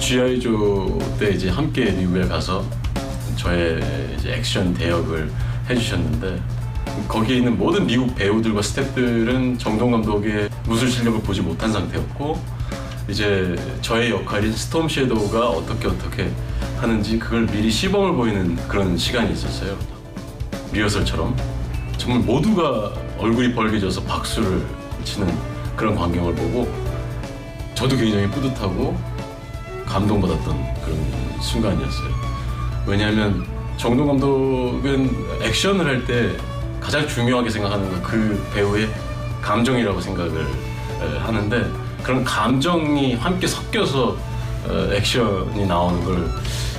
GI 조 때 이제 함께 미국에 가서 저의 이제 액션 대역을 해주셨는데 거기에 있는 모든 미국 배우들과 스태프들은 정동 감독의 무술 실력을 보지 못한 상태였고 이제 저의 역할인 스톰 섀도우가 어떻게 어떻게 하는지 그걸 미리 시범을 보이는 그런 시간이 있었어요. 리허설처럼 정말 모두가 얼굴이 벌개져서 박수를 치는 그런 광경을 보고 저도 굉장히 뿌듯하고 감동받았던 그런 순간이었어요. 왜냐하면 정동 감독은 액션을 할 때 가장 중요하게 생각하는 건 그 배우의 감정이라고 생각을 에, 하는데 그런 감정이 함께 섞여서 어, 액션이 나오는 걸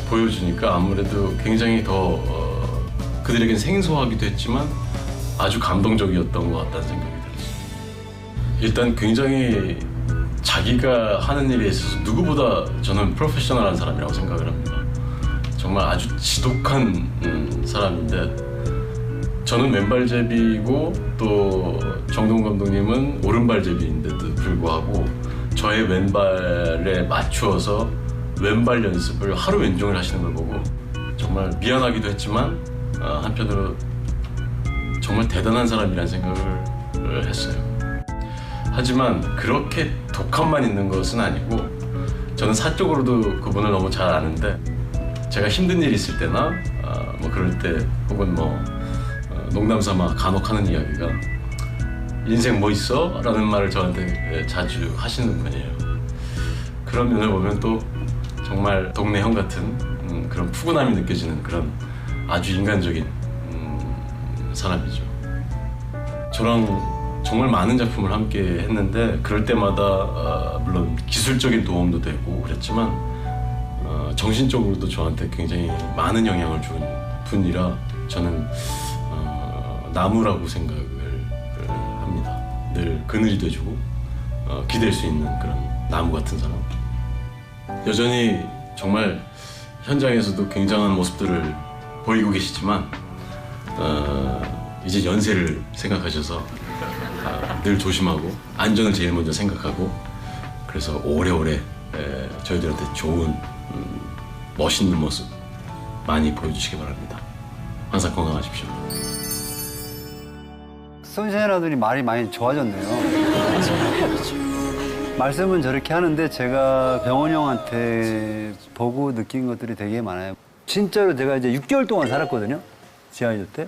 보여주니까 아무래도 굉장히 더 어, 그들에겐 생소하기도 했지만 아주 감동적이었던 것 같다는 생각이 들었어요. 일단 굉장히 자기가 하는 일에 있어서 누구보다 저는 프로페셔널한 사람이라고 생각을 합니다. 정말 아주 지독한 음, 사람인데 저는 왼발제비이고 또 정동 감독님은 오른발제비인데도 불구하고 저의 왼발에 맞추어서 왼발 연습을 하루 왼종일 하시는 걸 보고 정말 미안하기도 했지만 어, 한편으로 정말 대단한 사람이라는 생각을 했어요. 하지만 그렇게 독함만 있는 것은 아니고 저는 사적으로도 그분을 너무 잘 아는데 제가 힘든 일 있을 때나 아, 뭐 그럴 때 혹은 뭐 어, 농담삼아 간혹 하는 이야기가 인생 뭐 있어? 라는 말을 저한테 예, 자주 하시는 분이에요. 그런 면을 보면 또 정말 동네 형 같은 음, 그런 푸근함이 느껴지는 그런 아주 인간적인 음, 사람이죠. 저랑 정말 많은 작품을 함께 했는데 그럴 때마다 어, 물론 기술적인 도움도 되고 그랬지만 어, 정신적으로도 저한테 굉장히 많은 영향을 준 분이라 저는 어, 나무라고 생각을 합니다. 늘 그늘이 돼주고 어, 기댈 수 있는 그런 나무 같은 사람. 여전히 정말 현장에서도 굉장한 모습들을 보이고 계시지만 어, 이제 연세를 생각하셔서 아, 늘 조심하고 안전을 제일 먼저 생각하고 그래서 오래오래 에, 저희들한테 좋은 음, 멋있는 모습 많이 보여주시기 바랍니다. 항상 건강하십시오. 선샤인 하더니 말이 많이 좋아졌네요. 말씀은 저렇게 하는데 제가 병원 형한테 보고 느낀 것들이 되게 많아요. 진짜로 제가 이제 6개월 동안 살았거든요. 지하이조 때.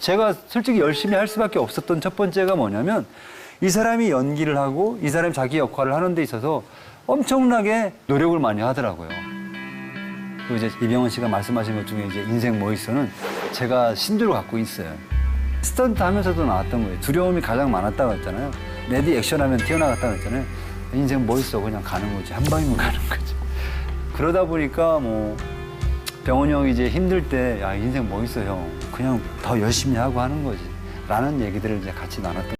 제가 솔직히 열심히 할 수밖에 없었던 첫 번째가 뭐냐면 이 사람이 연기를 하고 이 사람이 자기 역할을 하는 데 있어서 엄청나게 노력을 많이 하더라고요. 그리고 이제 이병헌 씨가 말씀하신 것 중에 이제 인생 뭐 있어는 제가 신조를 갖고 있어요. 스턴트 하면서도 나왔던 거예요. 두려움이 가장 많았다고 했잖아요. 레디 액션 하면 튀어나갔다고 했잖아요. 인생 뭐 있어 그냥 가는 거지. 한 방이면 가는 거지. 그러다 보니까 뭐 병원이 형이 이제 힘들 때 야 인생 뭐 있어 형. 그냥 더 열심히 하고 하는 거지. 라는 얘기들을 이제 같이 나눴던